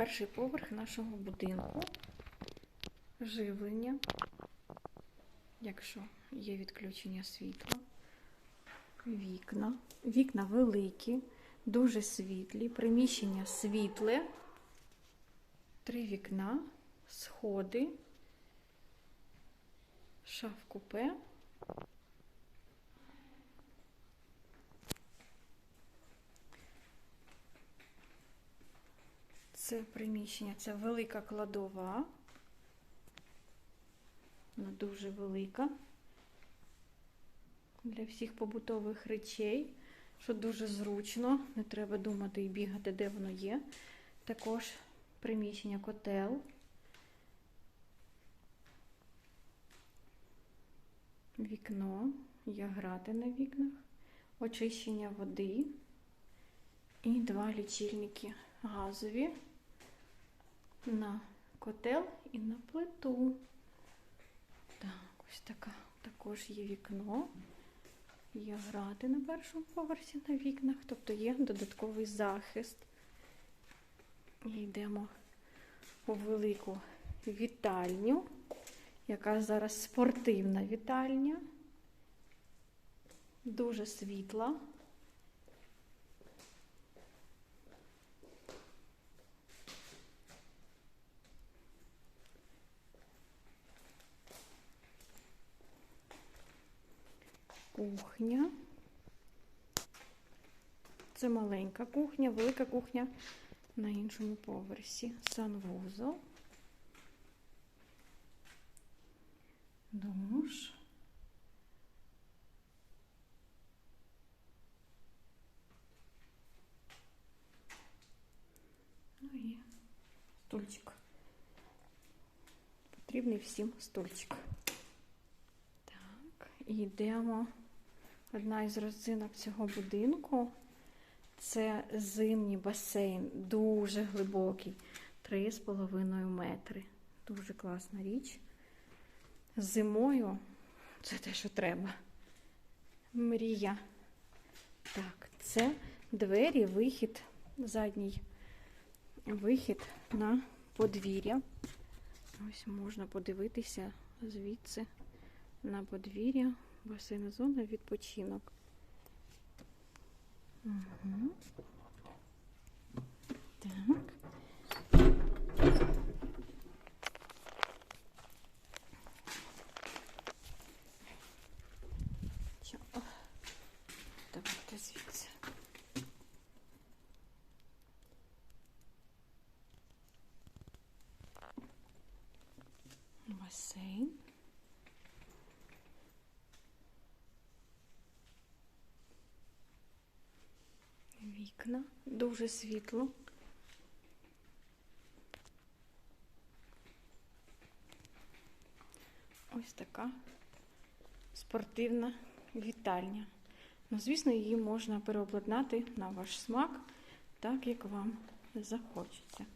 перший поверх нашого будинку. Живлення, якщо є відключення світла. Вікна. Вікна великі, дуже світлі, приміщення світле. Три вікна, сходи, шаф купе. Це приміщення, це велика кладова. Вона дуже велика. Для всіх побутових речей, що дуже зручно, не треба думати і бігати, де воно є. Також приміщення котел. Вікно, є грати на вікнах, очищення води. І два лічильники газові на котел і на плиту. Так, ось така також є вікно. Є грати на першому поверсі на вікнах, тобто є додатковий захист. І йдемо у велику вітальню, яка зараз спортивна вітальня, дуже світла. Кухня. Це маленька кухня, велика кухня на іншому поверсі. Санвузол. Душ. Ну і стульчик. Потрібний всім стульчик. Так, і йдемо. Одна із родзинок цього будинку це зимній басейн, дуже глибокий, 3,5 метри. Дуже класна річ. Зимою це те, що треба. Мрія. Так, це двері, вихід, задній вихід на подвір'я. Ось можна подивитися звідси на подвір'я. Басейна зона відпочинок. Угу. Так. Давайте звідси. Басейн. Вікна дуже світло. Ось така спортивна вітальня. Ну, звісно, її можна переобладнати на ваш смак, так як вам захочеться.